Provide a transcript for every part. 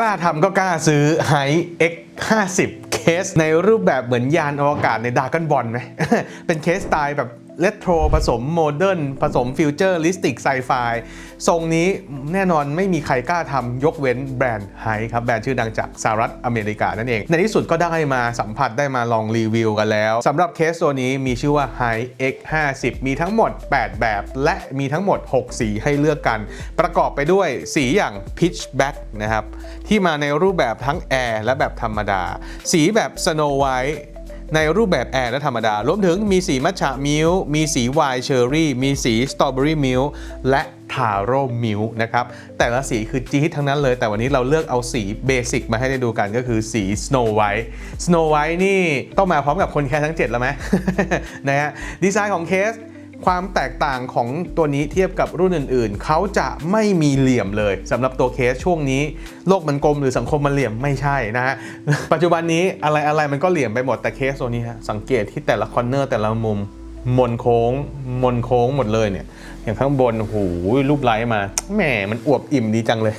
กล้าทำก็กล้าซื้อ Hi X 50เคสในรูปแบบเหมือนยานอวกาศในดากันบอลไหม เป็นเคสสไตล์แบบ เลโทรผสมโมเดิร์นผสมฟิวเจอร์ลิสติกไซไฟทรงนี้แน่นอนไม่มีใครกล้าทำยกเว้นแบรนด์ไฮครับแบรนด์ชื่อดังจากสหรัฐอเมริกานั่นเอง ในที่สุดก็ได้มาสัมผัสได้มาลองรีวิวกันแล้วสำหรับเคสตัวนี้มีชื่อว่า Hi X 50มีทั้งหมด 8 แบบ และมีทั้งหมด 6 สีให้เลือกกัน ประกอบไปด้วยสีอย่าง Pitch Black นะครับที่มาในรูปแบบทั้งแอร์และแบบธรรมดา สีแบบ Snow White ในรูปแบบแอร์และธรรมดา รวมถึงมีสีมัทฉะมิลมีสีไวน์เชอร์รี่ มีสีสตรอเบอรี่มิลและทาโร่มิลนะครับ แต่ละสีคือจี๊ดทั้งนั้นเลย แต่วันนี้เราเลือกเอาสีเบสิกมาให้ได้ดูกันก็คือสี Snow White Snow White นี่ต้องมาพร้อมกับคนแค่ทั้ง 7 แล้วไหม นะฮะดีไซน์ของเคส ความแตกต่างของตัวนี้เทียบกับรุ่นอื่นๆ เขาจะไม่มีเหลี่ยมเลยสำหรับตัวเคสช่วงนี้ โลกมันกลมหรือสังคมมันเหลี่ยมไม่ใช่นะฮะปัจจุบันนี้อะไรอะไรมันก็เหลี่ยมไปหมดแต่เคสตัวนี้ฮะสังเกตที่แต่ละคอร์เนอร์แต่ละมุมมนโค้ง มนโค้งหมดเลยเนี่ย อย่างข้างบนโอ้โหรูปไลท์มาแหมมันอวบอิ่มดีจังเลย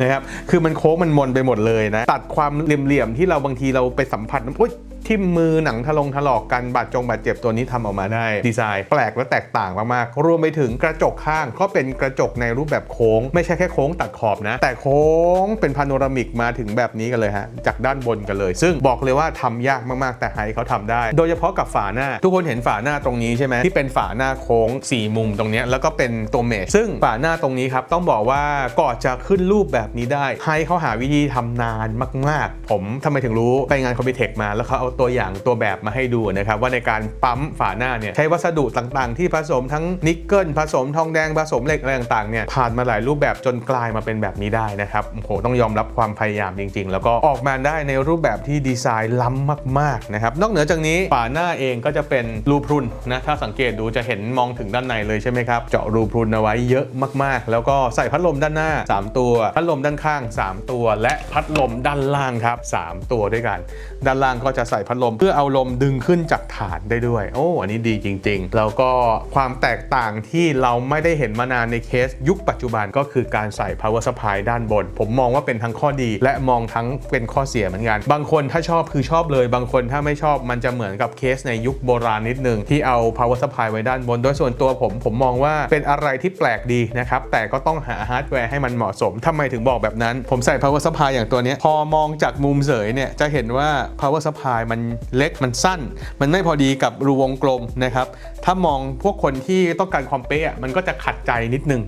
นะครับคือมันโค้งมันมนไปหมดเลยนะ ตัดความเหลี่ยมๆที่เราบางทีเราไปสัมผัสอุ้ย ที่มือหนังทะลงถลอกกันบาดจงบาดเจ็บตัวนี้ทำออกมาได้ดีไซน์แปลกและแตกต่างมากๆรวมไปถึงกระจกข้างก็เป็นกระจกในรูปแบบโค้ง ไม่ใช่แค่โค้งตัดขอบนะ แต่โค้งเป็นพาโนรามิกมาถึงแบบนี้กันเลยฮะจากด้านบนกันเลย ซึ่งบอกเลยว่าทำยากมากๆ แต่ไฮเขาทำได้ โดยเฉพาะกับฝาหน้า ทุกคนเห็นฝาหน้าตรงนี้ใช่ไหมที่เป็นฝาหน้าโค้งสี่มุมตรงนี้แล้วก็เป็นตัวเมชซึ่งฝาหน้าตรงนี้ครับต้องบอกว่าก่อจะขึ้นรูปแบบนี้ได้ไฮเขาหาวิธีทำนานมาก ๆ ผมทำไมถึงรู้ไปงานคอมพิเทคมาแล้วเขาเอาตัวอย่างตัวแบบมาให้ดูนะครับว่าในการปั๊มฝาหน้าเนี่ยใช้วัสดุต่างๆ ที่ผสมทั้งนิกเกิลผสมทองแดงผสมเหล็กอะไรต่างๆเนี่ยผ่านมาหลายรูปแบบจนกลายมาเป็นแบบนี้ได้นะครับโอ้โหต้องยอมรับความพยายามจริง ๆ แล้วก็ออกมาได้ในรูปแบบที่ดีไซน์ล้ำมากๆนะครับนอกเหนือจากนี้ฝาหน้าเองก็จะเป็นรูพรุนนะถ้าสังเกตดูจะเห็นมองถึงด้านในเลยใช่ไหมครับเจาะรูพรุนเอาไว้เยอะมากๆ แล้วก็ใส่พัดลมด้านหน้า 3 ตัว พัดลมด้านข้าง 3 ตัว และพัดลมด้านล่างครับ 3 ตัวด้วยกัน ด้านล่างก็จะใส่พัดลม เพื่อเอาลมดึงขึ้นจากฐานได้ด้วย โอ้ อันนี้ดีจริง ๆ แล้วก็ความแตกต่างที่เราไม่ได้เห็นมานานในเคสยุคปัจจุบันก็คือการใส่ power supply ด้านบน ผมมองว่าเป็นทั้งข้อดี และมองทั้งเป็นข้อเสียเหมือนกัน บางคนถ้าชอบคือชอบเลย บางคนถ้าไม่ชอบมันจะเหมือนกับเคสในยุคโบราณนิดนึงที่เอา power supply ไว้ด้านบน โดยส่วนตัวผมผมมองว่าเป็นอะไรที่แปลกดีนะครับ แต่ก็ต้องหาฮาร์ดแวร์ให้มันเหมาะสมทำไมถึงบอกแบบนั้น ผมใส่ power supply อย่างตัวนี้พอมองจากมุมเสยเนี่ยจะเห็นว่า power supply มันมันเล็กมันสั้น มันไม่พอดีกับรูวงกลมนะครับถ้ามองพวกคนที่ต้องการความเป๊ะมันก็จะขัดใจนิดนึง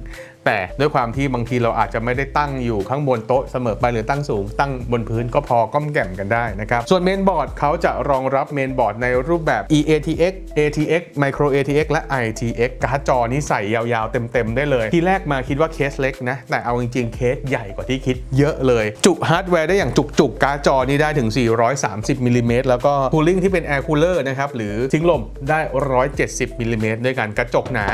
แต่ด้วยความที่บางทีเราอาจจะไม่ได้ตั้งอยู่ข้างบนโต๊ะเสมอไปหรือตั้งสูง ตั้งบนพื้นก็พอก้มแก่มกันได้นะครับ ส่วนเมนบอร์ดเขาจะรองรับเมนบอร์ดในรูปแบบ eATX ATX Micro ATX และ ITX การ์ดจอนี้ใส่ยาวๆ เต็มๆ ได้เลย ทีแรกมาคิดว่าเคสเล็กนะ แต่เอาจริงๆ เคสใหญ่กว่าที่คิดเยอะเลย จุฮาร์ดแวร์ได้อย่างจุกๆ การ์ดจอนี้ได้ถึง 430มิลลิเมตรแล้วก็คูลิ่งที่เป็น Air Cooler นะครับหรือทิ้งลมได้ 170มิลลิเมตรด้วยกันกระจกหนา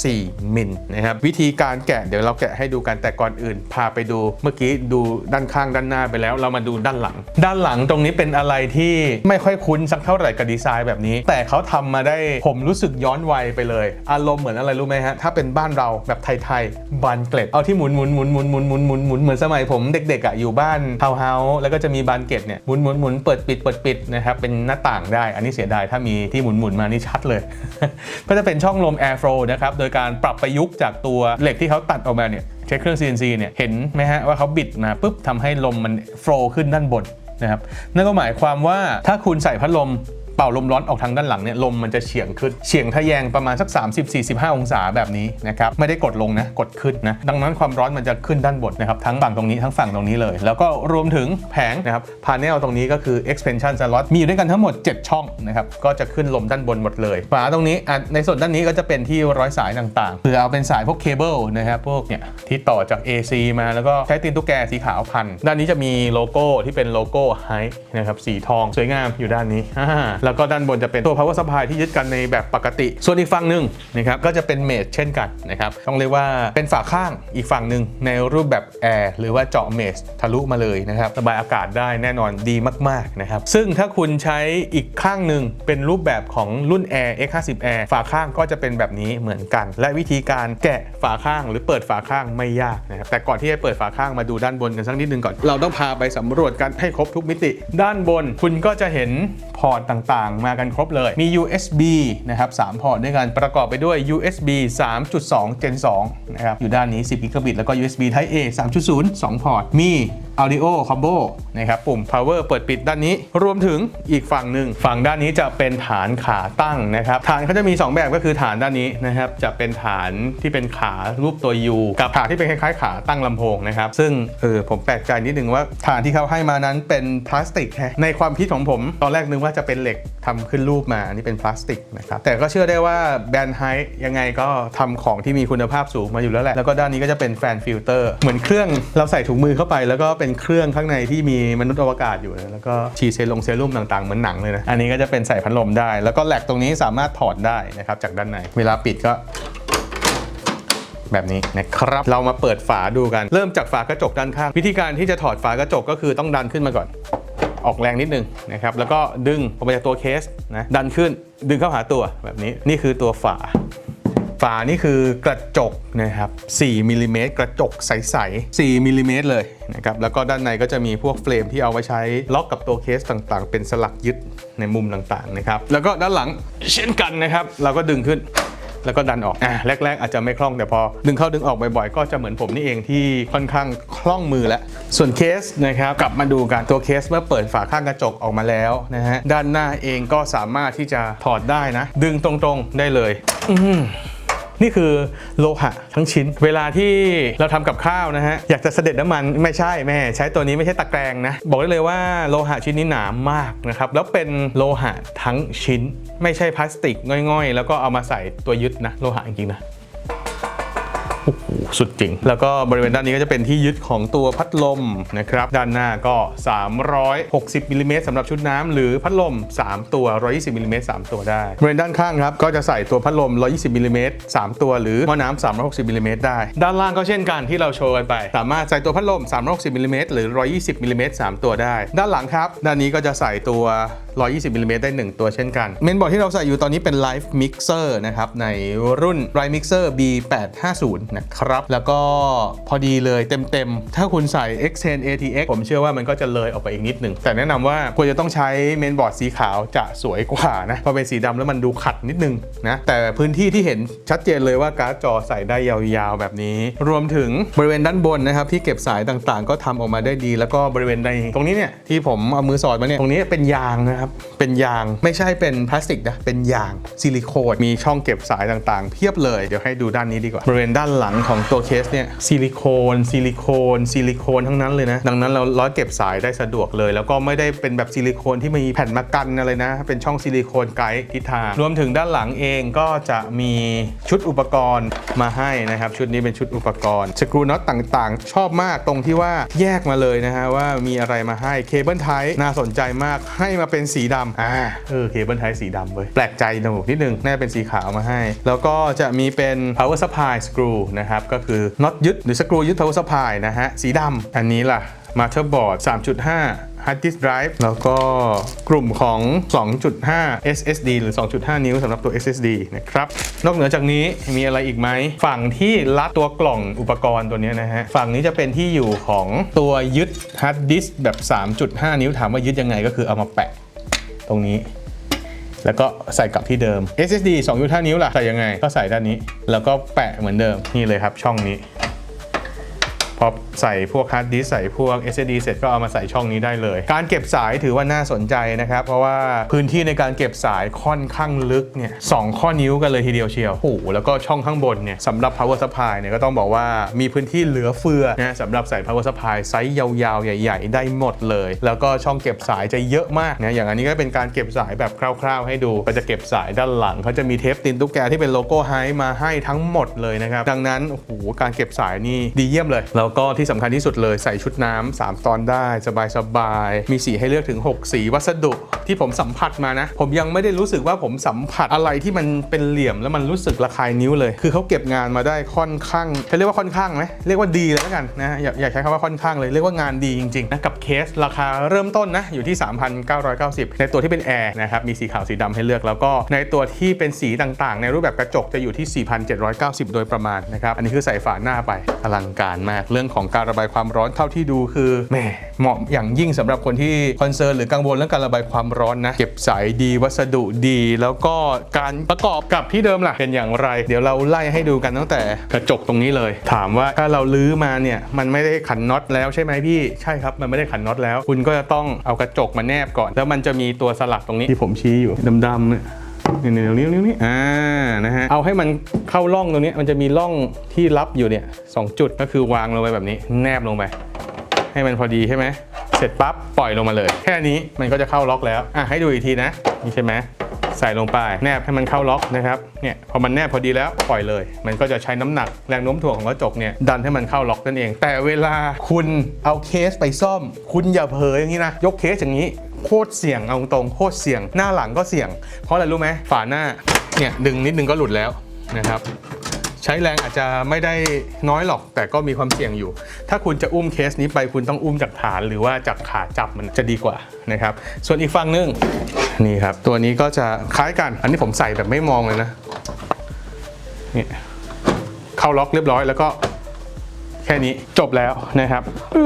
4มิลนะครับวิธีการแกะเดี๋ยวเราแกะให้ดูกันแต่ก่อนอื่น พาไปดูเมื่อกี้ดูด้านข้างด้านหน้าไปแล้ว เรามาดูด้านหลัง ด้านหลังตรงนี้เป็นอะไรที่ไม่ค่อยคุ้นสักเท่าไหร่กับดีไซน์แบบนี้ แต่เขาทำมาได้ผมรู้สึกย้อนวัยไปเลย อารมณ์เหมือนอะไรรู้ไหมฮะถ้าเป็นบ้านเราแบบไทยๆบานเกล็ดเอาที่หมุนหมุนหมุนหมุนหมุนหมุนหมุนหมุนเหมือนสมัยผมเด็กๆอะอยู่บ้านทาวน์เฮาส์แล้วก็จะมีบานเกล็ดเนี่ยหมุนหมุนหมุนเปิดปิดเปิดปิดนะครับเป็นหน้าต่างได้ อันนี้เสียดายถ้ามีที่หมุนหมุนมานี่ชัดเลย ก็จะเป็นช่องลม air flow นะครับโดยการปรับประยุกต์จากตัวเหล็กที่เขาตัดออกมาเนี่ยใช้เครื่อง CNC เนี่ยเห็นไหมฮะว่าเขาบิดมาปุ๊บทำให้ลมมันโฟลขึ้นด้านบนนะครับนั่นก็หมายความว่าถ้าคุณใส่พัดลม เป่าลมร้อนออกทางด้านหลังเนี่ยลมมันจะเฉียงขึ้นเฉียงทะแยงประมาณสัก 30-45 องศาแบบนี้นะครับไม่ได้กดลงนะกดขึ้นนะดังนั้นความร้อนมันจะขึ้นด้านบนนะครับทั้งฝั่งตรงนี้ทั้งฝั่งตรงนี้เลย แล้วก็รวมถึงแผงนะครับพาเนลตรงนี้ก็คือ expansion slot มีอยู่ด้วยกันทั้งหมด 7 ช่องนะครับก็จะขึ้นลมด้านบนหมดเลยฝาตรงนี้อะในส่วนด้านนี้ก็จะเป็นที่ร้อยสายต่างๆเพื่อเอาเป็นสายพวกเคเบิลนะครับพวกเนี่ยที่ต่อจาก AC มาแล้วก็ใช้ตีนตุ๊กแกสีขาวพันด้านนี้จะมีโลโก้ที่เป็นโลโก้ไฮนะครับสีทองสวยงามอยู่ด้านนี้แล้วก็ด้านบนจะเป็นตัว power supply ที่ยึดกันในแบบปกติ ส่วนอีกฝั่งหนึ่งนะครับก็จะเป็นเมดเช่นกันนะครับต้องเรียกว่าเป็นฝาข้างอีกฝั่งหนึ่งในรูปแบบแอร์หรือว่าเจาะเมดทะลุมาเลยนะครับระบายอากาศได้แน่นอนดีมากๆนะครับซึ่งถ้าคุณใช้อีกข้างหนึ่งเป็นรูปแบบของรุ่น Air X50 Air ฝาข้างก็จะเป็นแบบนี้เหมือนกัน และวิธีการแกะฝาข้างหรือเปิดฝาข้างไม่ยากนะครับแต่ก่อนที่จะเปิดฝาข้างมาดูด้านบนกันสักนิดนึงก่อน เราต้องพาไปสำรวจกันให้ครบทุกมิติ ด้านบนคุณก็จะเห็นพอร์ตต่างๆ มากันครบเลย มี USB นะครับ3พอร์ตด้วยกันประกอบไปด้วย USB 3.2 Gen 2นะครับอยู่ด้านนี้10กิกะบิตแล้วก็ USB Type A 3.0 2 พอร์ตมี Audio Combo นะครับปุ่ม Power เปิดปิดด้านนี้ รวมถึงอีกฝั่งหนึ่ง ฝั่งด้านนี้จะเป็นฐานขาตั้งนะครับ ฐานเขาจะมี 2 แบบก็คือฐานด้านนี้นะครับ จะเป็นฐานที่เป็นขารูปตัว U กับฐานที่เป็นคล้ายๆ ขาตั้งลำโพงนะครับ ซึ่งเออผมแปลกใจนิดนึงว่าฐานที่เขาให้มานั้นเป็นพลาสติกแฮะในความคิดของผม ตอนแรกนึกว่าจะเป็นเหล็กทำขึ้นรูปมาอันนี้เป็นพลาสติกนะครับ แต่ก็เชื่อได้ว่าแบรนด์ไฮยังไงก็ทำของที่มีคุณภาพสูงมาอยู่แล้วแหละ แล้วก็ด้านนี้ก็จะเป็นแฟนฟิลเตอร์เหมือนเครื่องเราใส่ถุงมือเข้าไปแล้วก็เป็นเครื่องข้างในที่มีมนุษย์อวกาศอยู่นะแล้วก็ฉีดเซลงเซรุ่มต่างๆเหมือนหนังเลยนะอันนี้ก็จะเป็นใส่พัดลมได้ แล้วก็แหลกตรงนี้สามารถถอดได้นะครับจากด้านในเวลาปิดก็แบบนี้นะครับ เรามาเปิดฝาดูกัน เริ่มจากฝากระจกด้านข้าง วิธีการที่จะถอดฝากระจกก็คือต้องดันขึ้นมาก่อน ออกแรงนิดนึงนะครับ แล้วก็ดึงออกมาจากตัวเคสนะ ดันขึ้น ดึงเข้าหาตัวแบบนี้ นี่คือตัวฝา ฝานี่คือกระจกนะครับ4มิลลิเมตรกระจกใสๆ4มิลลิเมตรเลยนะครับแล้วก็ด้านในก็จะมีพวกเฟรมที่เอาไว้ใช้ล็อกกับตัวเคสต่างๆ เป็นสลักยึดในมุมต่างๆนะครับแล้วก็ด้านหลังเช่นกันนะครับ เราก็ดึงขึ้นแล้วก็ดันออกอะแรก ๆ อาจจะไม่คล่องแต่พอ ดึงเข้าดึงออกบ่อยๆ ก็จะเหมือนผมนี่เองที่ค่อนข้างคล่องมือแล้ว ส่วนเคสนะครับกลับมาดูกันตัวเคสเมื่อเปิดฝาข้างกระจกออกมาแล้วนะฮะด้านหน้าเองก็สามารถที่จะถอดได้นะ ดึงตรงๆได้เลย อื นี่คือโลหะทั้งชิ้น เวลาที่เราทำกับข้าวนะฮะอยากจะเสด็จน้ำมันไม่ใช่แม่ใช้ตัวนี้ไม่ใช่ตะแกรงนะ บอกได้เลยว่าโลหะชิ้นนี้หนามากนะครับแล้วเป็นโลหะทั้งชิ้น ไม่ใช่พลาสติกง่อยๆ แล้วก็เอามาใส่ตัวยึดนะโลหะจริงๆนะ สุดจริง แล้วก็บริเวณด้านนี้ก็จะเป็นที่ยึดของตัวพัดลมนะครับ ด้านหน้าก็ 360มิลลิเมตรสำหรับชุดน้ำหรือพัดลม 3 ตัว 120มิลลิเมตร3ตัวได้บริเวณด้านข้างครับก็จะใส่ตัวพัดลม 120มิลลิเมตร3ตัวหรือหม้อน้ำ360มิลลิเมตรได้ ด้านล่างก็เช่นกันที่เราโชว์กันไป สามารถใส่ตัวพัดลม 360มิลลิเมตรหรือ 120มิลลิเมตร3ตัวได้ ด้านหลังครับ ด้านนี้ก็จะใส่ตัว 120มิลลิเมตรได้ 1 ตัวเช่นกัน เมนบอร์ดที่เราใส่อยู่ตอนนี้เป็น Live Mixer นะครับในรุ่น Live Mixer B850 นะครับแล้วก็พอดีเลยเต็มๆ ถ้าคุณใส่ X10 ATX ผมเชื่อว่ามันก็จะเลยออกไปอีกนิดหนึ่ง แต่แนะนำว่าควรจะต้องใช้เมนบอร์ดสีขาวจะสวยกว่านะ พอเป็นสีดำแล้วมันดูขัดนิดนึงนะ แต่พื้นที่ที่เห็นชัดเจนเลยว่าการ์ดจอใส่ได้ยาวๆแบบนี้ รวมถึงบริเวณด้านบนนะครับที่เก็บสายต่างๆ ก็ทำออกมาได้ดี แล้วก็บริเวณในตรงนี้เนี่ยที่ผมเอามือสอดมาเนี่ยตรงนี้เป็นยางนะครับเป็นยางไม่ใช่เป็นพลาสติกนะเป็นยางซิลิโคนมีช่องเก็บสายต่างๆ เพียบเลยเดี๋ยวให้ดูด้านนี้ดีกว่า บริเวณด้านหลังของตัวเคสเนี่ยซิลิโคนซิลิโคนซิลิโคนทั้งนั้นเลยนะ ดังนั้นเราร้อยเก็บสายได้สะดวกเลย แล้วก็ไม่ได้เป็นแบบซิลิโคนที่มีแผ่นมากันอะไรนะ เป็นช่องซิลิโคนไกด์ทิศทางรวมถึงด้านหลังเองก็จะมีชุดอุปกรณ์มาให้นะครับ ชุดนี้เป็นชุดอุปกรณ์สกรูน็อตต่างๆ ชอบมากตรงที่ว่าแยกมาเลยนะฮะว่ามีอะไรมาให้เคเบิลไทป์น่าสนใจมากให้มาเป็นสีดำอ่าเออเคเบิลไทป์สีดำเว้ยแปลกใจหนูนิดนึงน่าจะเป็นสีขาวมาให้ แล้วก็จะมีเป็น power supply screw นะครับก็คือน็อตยึดหรือสกรูยึด power supply นะฮะ สีดำอันนี้ล่ะ motherboard 3.5 hard disk drive แล้วก็กลุ่มของ 2.5 SSD หรือ 2.5 นิ้วสำหรับตัว SSD นะครับ นอกเหนือจากนี้มีอะไรอีกไหม ฝั่งที่รัดตัวกล่องอุปกรณ์ตัวนี้นะฮะ ฝั่งนี้จะเป็นที่อยู่ของตัวยึด hard disk แบบ 3.5 นิ้วถามว่ายึดยังไงก็คือเอามาแปะตรงนี้ แล้วก็ใส่กลับที่เดิม SSD 2.5 นิ้วล่ะใส่ยังไงก็ใส่ด้านนี้ แล้วก็แปะเหมือนเดิมนี่เลยครับช่องนี้ อใส่พวกฮาร์ดดิสใส่พวก SSD เสร็จก็เอามาใส่ช่องนี้ได้เลย การเก็บสายถือว่าน่าสนใจนะครับ เพราะว่าพื้นที่ในการเก็บสายค่อนข้างลึกเนี่ยสองข้อนิ้วกันเลยทีเดียวเชียวโอ้โหแล้วก็ช่องข้างบนเนี่ยสำหรับ power supply เนี่ยก็ต้องบอกว่ามีพื้นที่เหลือเฟือนะสำหรับใส่ power supply ไซส์ยาวๆ ใหญ่ ๆ ได้หมดเลย แล้วก็ช่องเก็บสายจะเยอะมากนะอย่างอันนี้ก็เป็นการเก็บสายแบบคร่าว ๆ ให้ดูก็จะเก็บสายด้านหลังเขาจะมีเทปตินตุ๊กแกที่เป็นโลโก้ไฮมาให้ทั้งหมดเลยนะครับดังนั้นโอ้โหการเก็บสายนี่ดีเยี่ยมเลยแล้วก็ที่สำคัญที่สุดเลยใส่ชุดน้ำ3ตอนได้สบายๆ มีสีให้เลือกถึง 6 สีวัสดุที่ผมสัมผัสมานะ ผมยังไม่ได้รู้สึกว่าผมสัมผัสอะไรที่มันเป็นเหลี่ยมแล้วมันรู้สึกระคายนิ้วเลย คือเขาเก็บงานมาได้ค่อนข้างจะเรียกว่าค่อนข้างไหมเรียกว่าดีเลยแล้วกันนะอย่าอย่าใช้คำว่าค่อนข้างเลยเรียกว่างานดีจริงๆนะกับเคสราคาเริ่มต้นนะอยู่ที่ 3,990 ในตัวที่เป็นแอร์นะครับมีสีขาวสีดำให้เลือกแล้วก็ในตัวที่เป็นสีต่างๆ ในรูปแบบกระจกจะอยู่ที่ 4,790 โดยประมาณนะครับอันนี้คือใส่ฝาหน้าไปอลังการมากเรื่องของการระบายความร้อนเท่าที่ดูคือแหมเหมาะอย่างยิ่งสำหรับคนที่คอนเซิร์นหรือกังวลเรื่องการระบายความร้อนนะเก็บสายดีวัสดุดี แล้วก็การประกอบกับที่เดิมล่ะเป็นอย่างไร เดี๋ยวเราไล่ให้ดูกันตั้งแต่กระจกตรงนี้เลย ถามว่าถ้าเราลื้อมาเนี่ยมันไม่ได้ขันน็อตแล้วใช่ไหมพี่ใช่ครับมันไม่ได้ขันน็อตแล้ว คุณก็จะต้องเอากระจกมาแนบก่อน แล้วมันจะมีตัวสลักตรงนี้ที่ผมชี้อยู่ดำๆเนี่ย นี่นี่นิ้วนิ้วนี่อ่านะฮะเอาให้มันเข้าร่องตรงนี้มันจะมีร่องที่รับอยู่เนี่ยสองจุดก็คือวางลงไปแบบนี้ แนบลงไป ให้มันพอดีใช่ไหมเสร็จปั๊บปล่อยลงมาเลย แค่นี้มันก็จะเข้าล็อกแล้วอะให้ดูอีกทีนะนี่ใช่ไหมใส่ลงไปแนบให้มันเข้าล็อกนะครับเนี่ยพอมันแนบพอดีแล้วปล่อยเลย มันก็จะใช้น้ำหนักแรงโน้มถ่วงของกระจกเนี่ยดันให้มันเข้าล็อกนั่นเอง แต่เวลาคุณเอาเคสไปซ่อม คุณอย่าเผลออย่างนี้นะยกเคสอย่างนี้ โคตรเสี่ยงเอาตรงโคตรเสี่ยง หน้าหลังก็เสี่ยง เพราะอะไรรู้ไหมฝาหน้าเนี่ยดึงนิดนึงก็หลุดแล้วนะครับ ใช้แรงอาจจะไม่ได้น้อยหรอกแต่ก็มีความเสี่ยงอยู่ ถ้าคุณจะอุ้มเคสนี้ไปคุณต้องอุ้มจากฐาน หรือว่าจากขาจับมันจะดีกว่านะครับ ส่วนอีกฝั่งนึงนี่ครับ ตัวนี้ก็จะคล้ายกัน อันนี้ผมใส่แบบไม่มองเลยนะนี่เข้าล็อกเรียบร้อยแล้วก็แค่นี้จบแล้วนะครับอ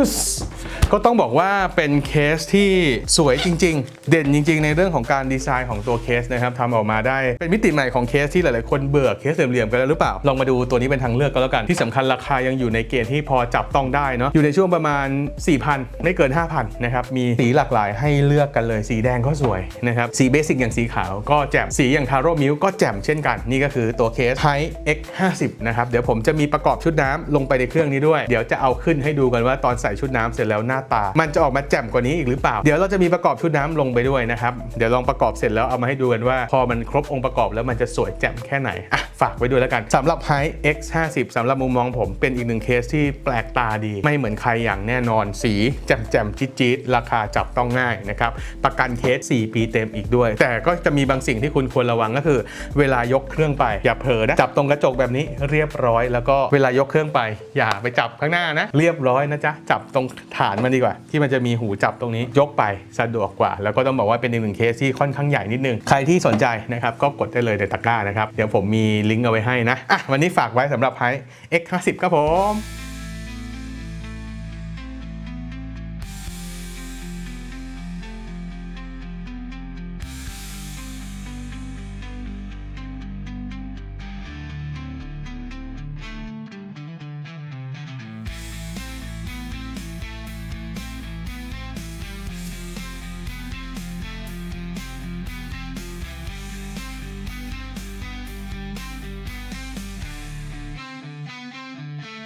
ก็ต้องบอกว่าเป็นเคสที่สวยจริง ๆ เด่นจริง ๆ ในเรื่องของการดีไซน์ของตัวเคสนะครับทำออกมาได้เป็นมิติใหม่ของเคสที่หลาย ๆ คนเบื่อเคสเหลี่ยมๆกันแล้วหรือเปล่า ลองมาดูตัวนี้เป็นทางเลือกก็แล้วกัน ที่สำคัญราคายังอยู่ในเกณฑ์ที่พอจับต้องได้เนาะอยู่ในช่วงประมาณ 4,000 ไม่เกิน 5,000 นะครับมีสีหลากหลายให้เลือกกันเลยสีแดงก็สวยนะครับสีเบสิกอย่างสีขาวก็แจ่มสีอย่างทาโร่มิลก็แจ่มเช่นกัน นี่ก็คือตัวเคส Type X50 นะครับเดี๋ยวผมจะมีประกอบชุดน้ำลงไปในเครื่องนี้ด้วย เดี๋ยวจะเอาขึ้นให้ดูกันว่าตอนใส่ชุดน้ำเสร็จแล้วหน้าตา มันจะออกมาแจ่มกว่านี้อีกหรือเปล่า เดี๋ยวเราจะมีประกอบชุดน้ำลงไปด้วยนะครับ เดี๋ยวลองประกอบเสร็จแล้วเอามาให้ดูกันว่า พอมันครบองค์ประกอบแล้วมันจะสวยแจ่มแค่ไหนอะฝากไว้ด้วยแล้วกันสำหรับ h i X50 สำหรับมุมมองผมเป็นอีกหนึ่งเคสที่แปลกตาดี ไม่เหมือนใครอย่างแน่นอนสีแจ่มแจ่มๆจี๊ดราคาจับต้องง่ายนะครับประกันเคส 4 ปีเต็มอีกด้วย แต่ก็จะมีบางสิ่งที่คุณควรระวังก็คือ เวลายกเครื่องไปอย่าเผลอนะจับตรงกระจกแบบนี้เรียบร้อย แล้วก็เวลายกเครื่องไป อย่าไปจับข้างหน้านะ เรียบร้อยนะจ๊ะจับตรงฐานมันดีกว่า ที่มันจะมีหูจับตรงนี้ยกไปสะดวกกว่า แล้วก็ต้องบอกว่าเป็นอีกหนึ่งเคสที่ค่อนข้างใหญ่นิดนึง ใครที่สนใจนะครับก็กดได้เลยในตะกร้านะครับ เดี๋ยวผมมีลิงก์เอาไว้ให้นะอะวันนี้ฝากไว้สำหรับไฮ X50 ครับผม